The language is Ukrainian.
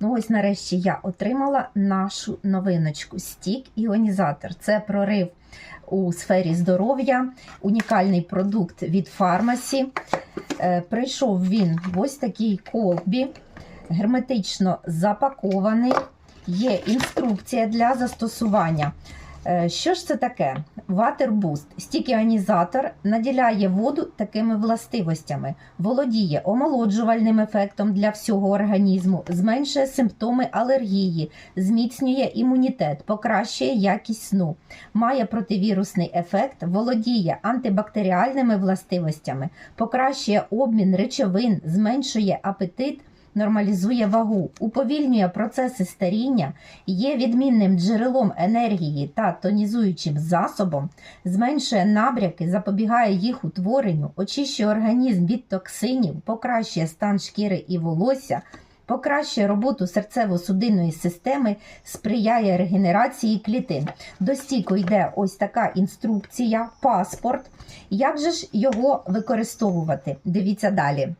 Ну ось нарешті я отримала нашу новиночку стік іонізатор. Це прорив у сфері здоров'я, унікальний продукт від фармасі. Е, Прийшов він в ось такій колбі, герметично запакований. Є інструкція для застосування. Е, Що ж це таке? Water Стікіонізатор наділяє воду такими властивостями, володіє омолоджувальним ефектом для всього організму, зменшує симптоми алергії, зміцнює імунітет, покращує якість сну, має противірусний ефект, володіє антибактеріальними властивостями, покращує обмін речовин, зменшує апетит. Нормалізує вагу, уповільнює процеси старіння, є відмінним джерелом енергії та тонізуючим засобом, зменшує набряки, запобігає їх утворенню, очищує організм від токсинів, покращує стан шкіри і волосся, покращує роботу серцево-судинної системи, сприяє регенерації клітин. До стіку йде ось така інструкція, паспорт. Як же ж його використовувати? Дивіться далі.